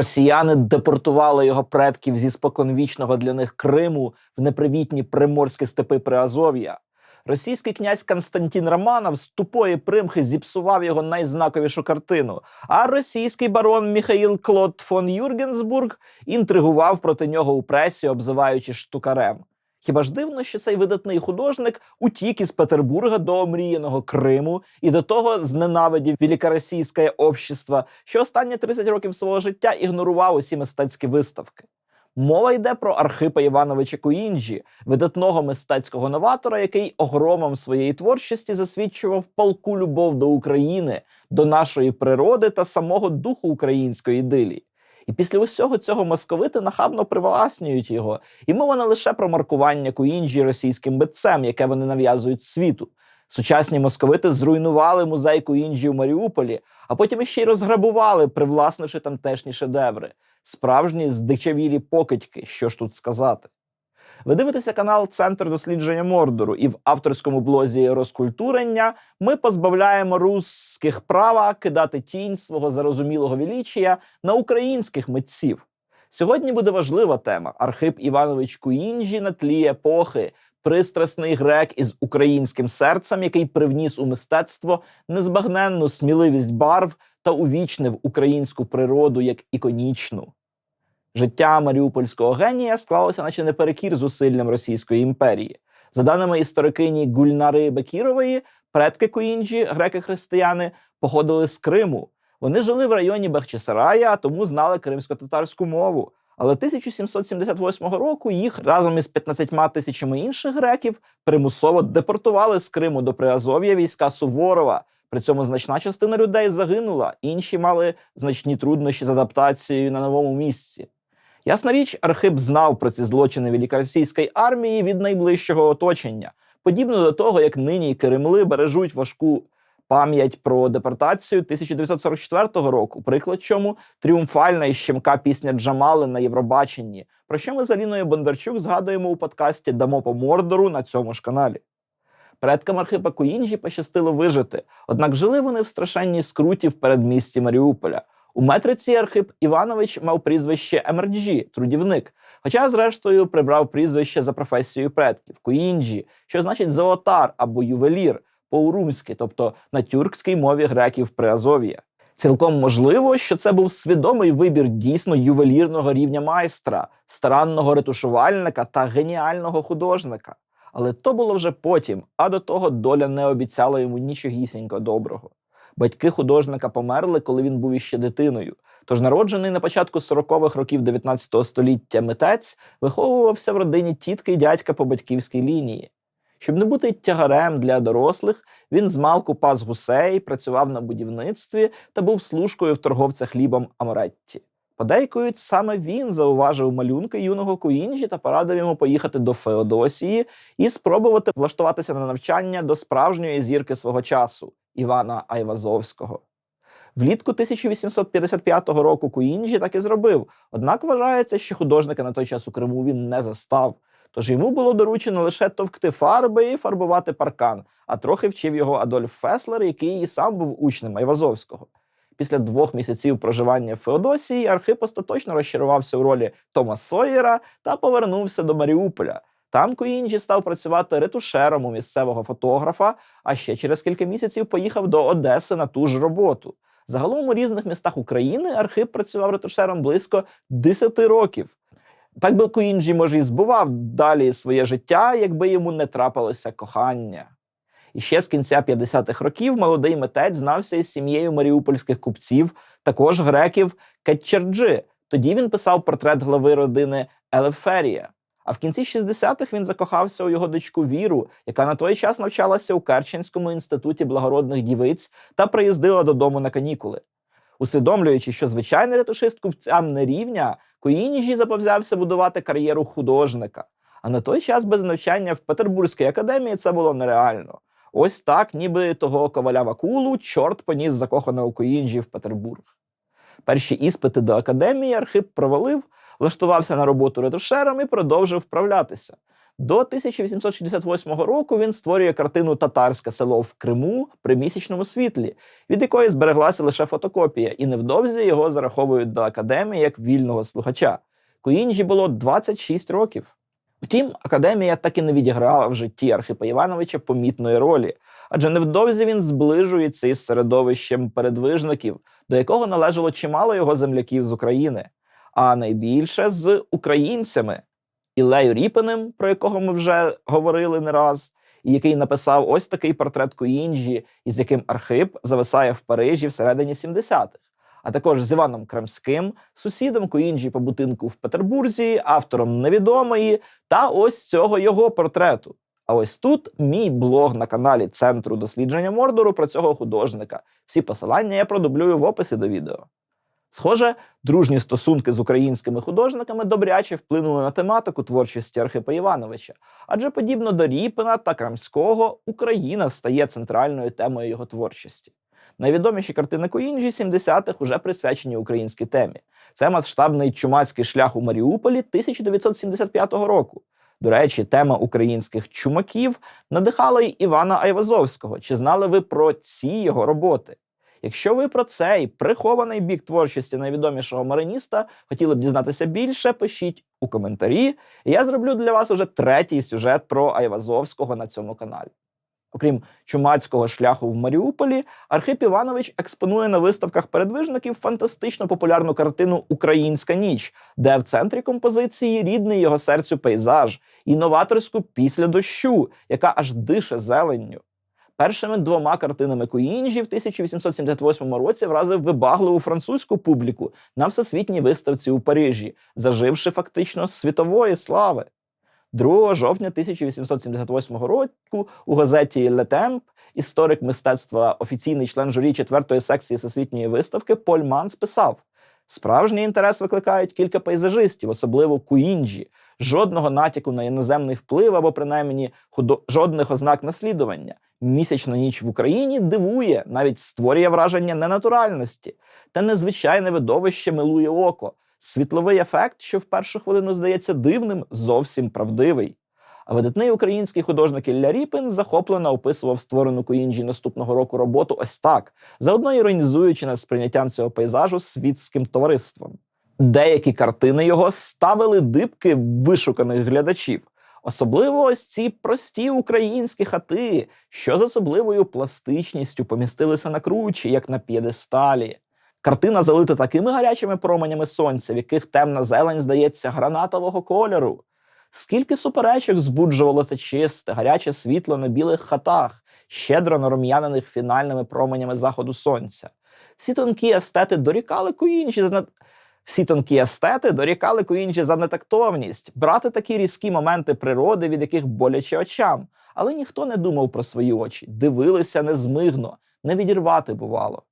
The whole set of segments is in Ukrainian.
Росіяни депортували його предків зі споконвічного для них Криму в непривітні приморські степи Приазов'я. Російський князь Константин Романов з тупої примхи зіпсував його найзнаковішу картину. А російський барон Міхаїл Клод фон Юргенсбург інтригував проти нього у пресі, обзиваючи штукарем. Хіба ж дивно, що цей видатний художник утік із Петербурга до омріяного Криму і до того зненавидів великоросійське общество, що останні 30 років свого життя ігнорував усі мистецькі виставки. Мова йде про Архипа Івановича Куінджі, видатного мистецького новатора, який огромом своєї творчості засвідчував палку любов до України, до нашої природи та самого духу української ідилії. І після усього цього московити нахабно привласнюють його, і мова не лише про маркування Куінджі російським битцем, яке вони нав'язують світу. Сучасні московити зруйнували музей Куінджі у Маріуполі, а потім іще й розграбували, привласнивши тамтешні шедеври. Справжні здичавілі покидьки, що ж тут сказати. Ви дивитеся канал Центр дослідження Мордору, і в авторському блозі Розкультурення ми позбавляємо русських права кидати тінь свого зарозумілого величія на українських митців. Сьогодні буде важлива тема: Архип Іванович Куінджі на тлі епохи, пристрасний грек із українським серцем, який привніс у мистецтво незбагненну сміливість барв та увічнив українську природу як іконічну. Життя маріупольського генія склалося, наче наперекір зусиллям Російської імперії. За даними історикині Гульнари Бекірової, предки Куінджі, греки-християни, походили з Криму. Вони жили в районі Бахчисарая, а тому знали кримсько-татарську мову. Але 1778 року їх разом із 15 тисячами інших греків примусово депортували з Криму до Приазов'я війська Суворова. При цьому значна частина людей загинула, інші мали значні труднощі з адаптацією на новому місці. Ясна річ, Архип знав про ці злочини великоросійської армії від найближчого оточення, подібно до того, як нині Кремли бережуть важку пам'ять про депортацію 1944 року, приклад чому тріумфальна і щемка пісня Джамали на Євробаченні, про що ми з Аліною Бондарчук згадуємо у подкасті Дамо по Мордору на цьому ж каналі. Предкам Архипа Куінджі пощастило вижити, однак жили вони в страшенній скруті в передмісті Маріуполя. У метриці Архип Іванович мав прізвище Емерджі, трудівник, хоча, зрештою, прибрав прізвище за професією предків Куінджі, що значить золотар або ювелір по-урумськи, тобто на тюркській мові греків Приазов'я. Цілком можливо, що це був свідомий вибір дійсно ювелірного рівня майстра, старанного ретушувальника та геніального художника. Але то було вже потім, а до того доля не обіцяла йому нічогісінько доброго. Батьки художника померли, коли він був іще дитиною. Тож народжений на початку 40-х років 19 століття митець виховувався в родині тітки й дядька по батьківській лінії. Щоб не бути тягарем для дорослих, він змалку пас гусей, працював на будівництві та був служкою в торговця хлібом Аморетті. Подейкують, саме він зауважив малюнки юного Куінджі та порадив йому поїхати до Феодосії і спробувати влаштуватися на навчання до справжньої зірки свого часу Івана Айвазовського. Влітку 1855 року Куінджі так і зробив, однак вважається, що художника на той час у Криму він не застав. Тож йому було доручено лише товкти фарби і фарбувати паркан, а трохи вчив його Адольф Феслер, який і сам був учнем Айвазовського. Після двох місяців проживання в Феодосії Архип остаточно розчарувався у ролі Тома Сойєра та повернувся до Маріуполя. Там Куінджі став працювати ретушером у місцевого фотографа, а ще через кілька місяців поїхав до Одеси на ту ж роботу. Загалом у різних містах України Архип працював ретушером близько 10 років. Так би Куінджі, може, і збував далі своє життя, якби йому не трапилося кохання. І ще з кінця 50-х років молодий митець знався із сім'єю маріупольських купців, також греків Кетчерджи. Тоді він писав портрет глави родини Елеферія. А в кінці 60-х він закохався у його дочку Віру, яка на той час навчалася у Керченському інституті благородних дівиць та приїздила додому на канікули. Усвідомлюючи, що звичайний ретушист купцям не рівня, Куїніжі заповзявся будувати кар'єру художника. А на той час без навчання в Петербурзькій академії це було нереально. Ось так, ніби того коваля Вакулу, чорт поніс закоханого Куїнджі в Петербург. Перші іспити до академії Архип провалив, влаштувався на роботу ретушером і продовжив вправлятися. До 1868 року він створює картину Татарське село в Криму при місячному світлі, від якої збереглася лише фотокопія, і невдовзі його зараховують до академії як вільного слухача. Куінджі було 26 років. Втім, академія так і не відіграла в житті Архипа Івановича помітної ролі, адже невдовзі він зближується із середовищем передвижників, до якого належало чимало його земляків з України, а найбільше з українцями. Іллею Ріпиним, про якого ми вже говорили не раз, і який написав ось такий портрет Куінджі, із яким Архип зависає в Парижі всередині 70-х, а також з Іваном Кремським, сусідом Куінджі по будинку в Петербурзі, автором невідомої, та ось цього його портрету. А ось тут мій блог на каналі Центру дослідження Мордору про цього художника. Всі посилання я продублюю в описі до відео. Схоже, дружні стосунки з українськими художниками добряче вплинули на тематику творчості Архипа Івановича, адже подібно до Ріпина та Крамського, Україна стає центральною темою його творчості. Найвідоміші картини Коінджі 70-х уже присвячені українській темі. Це масштабний чумацький шлях у Маріуполі 1975 року. До речі, тема українських чумаків надихала й Івана Айвазовського. Чи знали ви про ці його роботи? Якщо ви про цей прихований бік творчості найвідомішого мариніста хотіли б дізнатися більше, пишіть у коментарі. Я зроблю для вас уже третій сюжет про Айвазовського на цьому каналі. Окрім чумацького шляху в Маріуполі, Архип Іванович експонує на виставках передвижників фантастично популярну картину Українська ніч, де в центрі композиції рідний його серцю пейзаж і новаторську після дощу, яка аж дише зеленню. Першими двома картинами Куінджі в 1878 році вразив вибагливу французьку публіку на всесвітній виставці у Парижі, заживши фактично світової слави. 2 жовтня 1878 року у газеті «Le Temps» історик мистецтва, офіційний член журі четвертої секції всесвітньої виставки Поль Манс писав: справжній інтерес викликають кілька пейзажистів, особливо Куінджі, жодного натяку на іноземний вплив або принаймні жодних ознак наслідування. Місячна ніч в Україні дивує, навіть створює враження ненатуральності, та незвичайне видовище милує око. Світловий ефект, що в першу хвилину здається дивним, зовсім правдивий. А видатний український художник Ілля Ріпин захоплено описував створену Куінджі наступного року роботу ось так, заодно іронізуючи над сприйняттям цього пейзажу світським товариством. Деякі картини його ставили дибки вишуканих глядачів. Особливо ось ці прості українські хати, що з особливою пластичністю помістилися на кручі, як на п'єдесталі. Картина залита такими гарячими променями сонця, в яких темна зелень здається гранатового кольору. Скільки суперечок збуджувало це чисте, гаряче світло на білих хатах, щедро нарум'янених фінальними променями заходу сонця. Всі тонкі естети дорікали Куінджі за всі тонкі естети дорікали Куінджі за нетактовність, брати такі різкі моменти природи, від яких боляче очам. Але ніхто не думав про свої очі, дивилися незмигно, не відірвати бувало.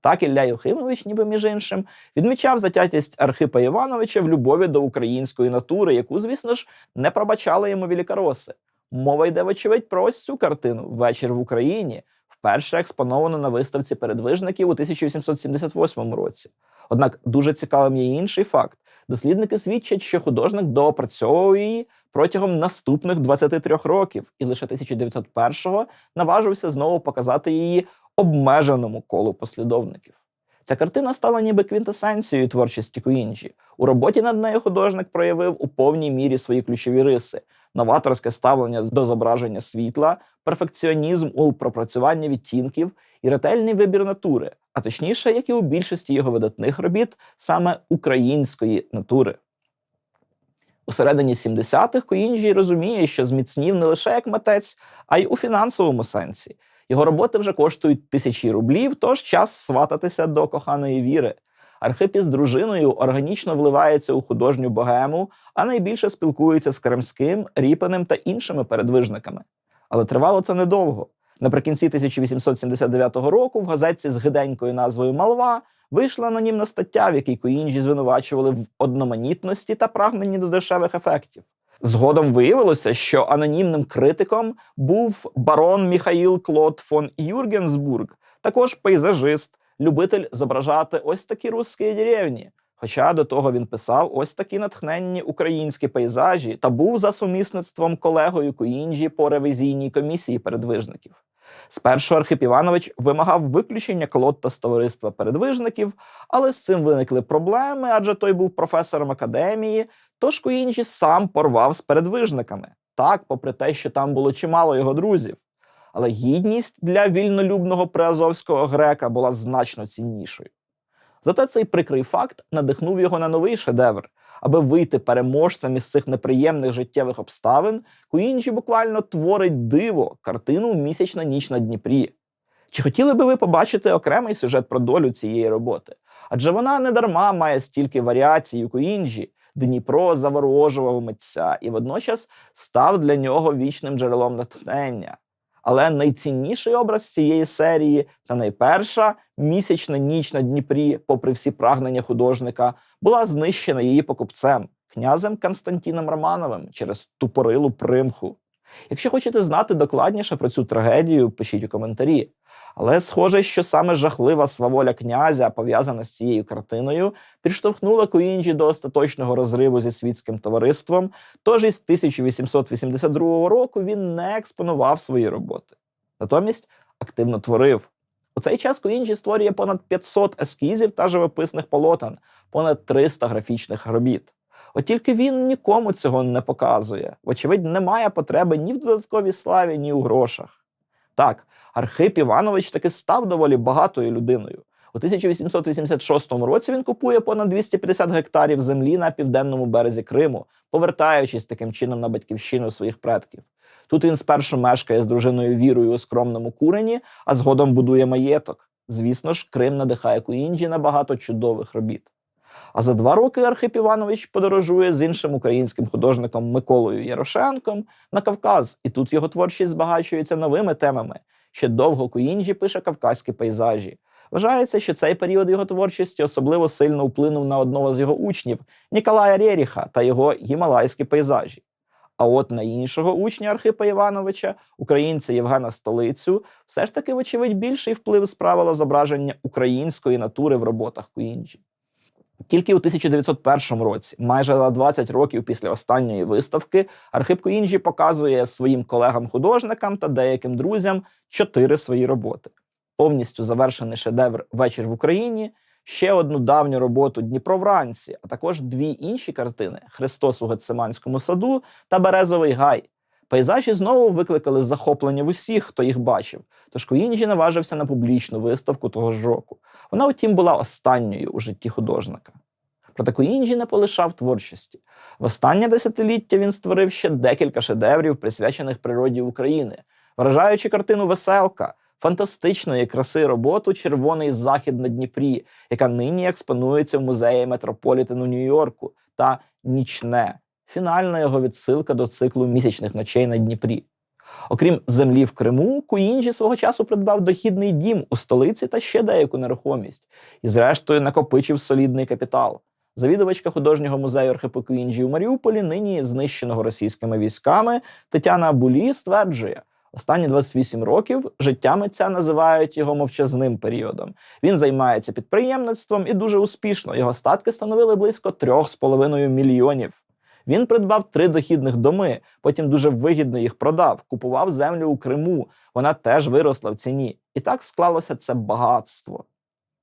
Так Ілля Юхимович, ніби між іншим, відмічав затятість Архипа Івановича в любові до української натури, яку, звісно ж, не пробачали йому вілікароси. Мова йде, вочевидь, про ось цю картину Вечір в Україні, вперше експоновано на виставці передвижників у 1878 році. Однак дуже цікавим є інший факт: дослідники свідчать, що художник доопрацьовував її протягом наступних 23 років, і лише 1901-го наважився знову показати її обмеженому колу послідовників. Ця картина стала ніби квінтесенцією творчості Куінджі. У роботі над нею художник проявив у повній мірі свої ключові риси: новаторське ставлення до зображення світла, перфекціонізм у пропрацюванні відтінків і ретельний вибір натури, а точніше, як і у більшості його видатних робіт, саме української натури. У середині 70-х Коінджі розуміє, що зміцнів не лише як митець, а й у фінансовому сенсі. Його роботи вже коштують тисячі рублів, тож час свататися до коханої віри. Архип із дружиною органічно вливається у художню богему, а найбільше спілкується з Кремським, Ріпиним та іншими передвижниками. Але тривало це недовго. Наприкінці 1879 року в газетці з гиденькою назвою Малва вийшла анонімна стаття, в якій Коінджі звинувачували в одноманітності та прагненні до дешевих ефектів. Згодом виявилося, що анонімним критиком був барон Міхаїл Клод фон Юргенсбург, також пейзажист, любитель зображати ось такі русські деревні. Хоча до того він писав ось такі натхненні українські пейзажі та був за сумісництвом колегою Куінджі по ревізійній комісії передвижників. Спершу Архип Іванович вимагав виключення Клотта з товариства передвижників, але з цим виникли проблеми, адже той був професором академії, тож Куінджі сам порвав з передвижниками. Так, попри те, що там було чимало його друзів. Але гідність для вільнолюбного приазовського грека була значно ціннішою. Зате цей прикрий факт надихнув його на новий шедевр. Аби вийти переможцем із цих неприємних життєвих обставин, Куінджі буквально творить диво картину Місячна ніч на Дніпрі. Чи хотіли би ви побачити окремий сюжет про долю цієї роботи? Адже вона не дарма має стільки варіацій у Куінджі. Дніпро заворожував митця і водночас став для нього вічним джерелом натхнення. Але найцінніший образ цієї серії та найперша місячна ніч на Дніпрі, попри всі прагнення художника, була знищена її покупцем, князем Константіном Романовим через тупорилу примху. Якщо хочете знати докладніше про цю трагедію, пишіть у коментарі. Але схоже, що саме жахлива сваволя князя, пов'язана з цією картиною, підштовхнула Куінджі до остаточного розриву зі світським товариством. Тож із 1882 року він не експонував свої роботи. Натомість активно творив. У цей час Куінджі створює понад 500 ескізів та живописних полотен, понад 300 графічних робіт. От тільки він нікому цього не показує. Вочевидь, немає потреби ні в додатковій славі, ні у грошах. Так, Архип Іванович таки став доволі багатою людиною. У 1886 році він купує понад 250 гектарів землі на південному березі Криму, повертаючись таким чином на батьківщину своїх предків. Тут він спершу мешкає з дружиною Вірою у скромному курені, а згодом будує маєток. Звісно ж, Крим надихає Куінджі на багато чудових робіт. А за два роки Архип Іванович подорожує з іншим українським художником Миколою Ярошенком на Кавказ, і тут його творчість збагачується новими темами. Ще довго Куінджі пише кавказькі пейзажі. Вважається, що цей період його творчості особливо сильно вплинув на одного з його учнів Ніколая Рєріха та його гімалайські пейзажі. А от на іншого учня Архипа Івановича, українця Євгена Столицю, все ж таки, вочевидь, більший вплив справило зображення української натури в роботах Куінджі. Тільки у 1901 році, майже за 20 років після останньої виставки, Архип Куінджі показує своїм колегам-художникам та деяким друзям чотири свої роботи: повністю завершений шедевр Вечір в Україні, ще одну давню роботу Дніпро вранці, а також дві інші картини Христос у Гециманському саду та Березовий гай. Пейзажі знову викликали захоплення в усіх, хто їх бачив. Тож Куінджі наважився на публічну виставку того ж року. Вона, втім, була останньою у житті художника. Проте Куінджі не полишав творчості. В останнє десятиліття він створив ще декілька шедеврів, присвячених природі України, вражаючи картину Веселка, фантастичної краси роботу Червоний захід на Дніпрі, яка нині експонується в музеї Метрополітену Нью-Йорку, та Нічне фінальна його відсилка до циклу місячних ночей на Дніпрі. Окрім землі в Криму, Куінджі свого часу придбав дохідний дім у столиці та ще деяку нерухомість, і, зрештою, накопичив солідний капітал. Завідувачка художнього музею Архипу Куінджі у Маріуполі, нині знищеного російськими військами, Тетяна Булі стверджує, останні 28 років життя митця називають його мовчазним періодом. Він займається підприємництвом і дуже успішно. Його статки становили близько 3,5 мільйонів. Він придбав три дохідних доми, потім дуже вигідно їх продав, купував землю у Криму. Вона теж виросла в ціні. І так склалося це багатство.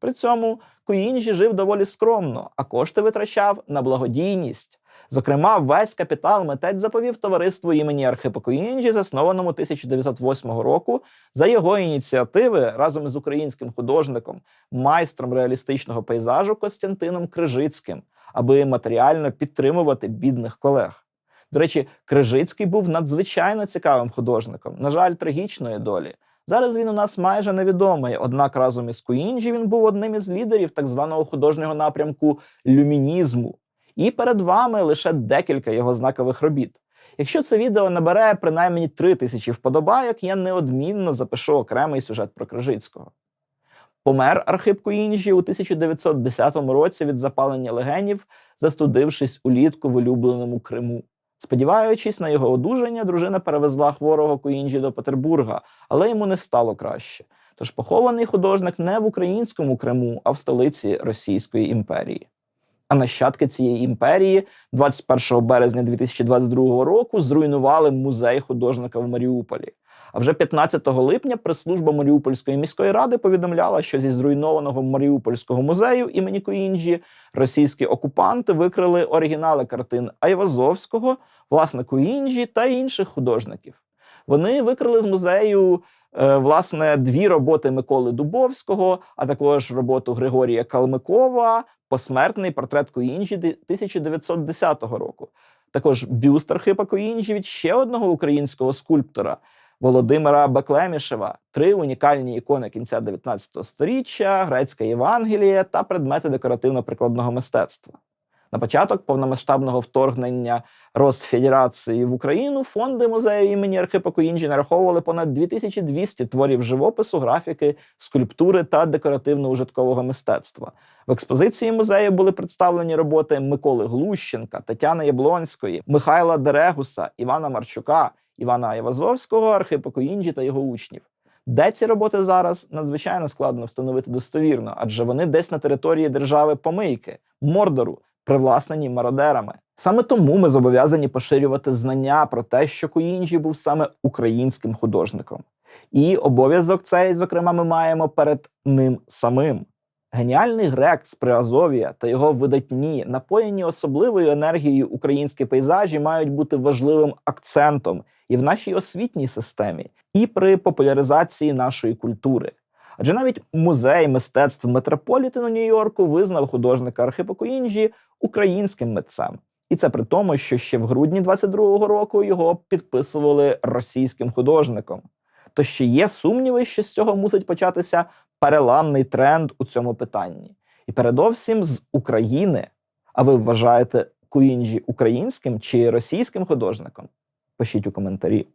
При цьому Куінджі жив доволі скромно, а кошти витрачав на благодійність. Зокрема, весь капітал митець заповів товариству імені Архипа Куінджі, заснованому 1908 року, за його ініціативи разом із українським художником, майстром реалістичного пейзажу Костянтином Крижицьким аби матеріально підтримувати бідних колег. До речі, Крижицький був надзвичайно цікавим художником, на жаль, трагічної долі. Зараз він у нас майже невідомий, однак разом із Куінджі він був одним із лідерів так званого художнього напрямку люмінізму. І перед вами лише декілька його знакових робіт. Якщо це відео набере принаймні три тисячі вподобайок, я неодмінно запишу окремий сюжет про Крижицького. Помер Архип Куінджі у 1910 році від запалення легенів, застудившись улітку в улюбленому Криму. Сподіваючись на його одужання, дружина перевезла хворого Куінджі до Петербурга, але йому не стало краще. Тож похований художник не в українському Криму, а в столиці Російської імперії. А нащадки цієї імперії 21 березня 2022 року зруйнували музей художника в Маріуполі. А вже 15 липня прес-служба Маріупольської міської ради повідомляла, що зі зруйнованого Маріупольського музею імені Коінджі російські окупанти викрили оригінали картин Айвазовського, власне Коінджі та інших художників. Вони викрили з музею е, власне дві роботи Миколи Дубовського, а також роботу Григорія Калмикова, посмертний портрет Коінджі 1910 року. Також бюст Архипа Коінджі від ще одного українського скульптора Володимира Беклемішева, три унікальні ікони кінця 19 століття, грецька Євангелія та предмети декоративно-прикладного мистецтва. На початок повномасштабного вторгнення Росфедерації в Україну фонди музею імені Архипа Коінджі нараховували понад 2200 творів живопису, графіки, скульптури та декоративно-ужиткового мистецтва. В експозиції музею були представлені роботи Миколи Глущенка, Тетяни Яблонської, Михайла Дерегуса, Івана Марчука, Івана Айвазовського, Архипа Коінджі та його учнів. Де ці роботи зараз надзвичайно складно встановити достовірно, адже вони десь на території держави Помийки, Мордору, привласнені мародерами. Саме тому ми зобов'язані поширювати знання про те, що Коінджі був саме українським художником. І обов'язок цей, зокрема, ми маємо перед ним самим. Геніальний грек з Приазов'я та його видатні, напоєні особливою енергією українські пейзажі мають бути важливим акцентом і в нашій освітній системі, і при популяризації нашої культури. Адже навіть музей мистецтв Метрополітену Нью-Йорку визнав художника Архипа Коінджі українським митцем. І це при тому, що ще в грудні 22-го року його підписували російським художником. То ще є сумніви, що з цього мусить початися переламний тренд у цьому питанні. І передовсім з України. А ви вважаєте Куінджі українським чи російським художником? Пишіть у коментарі.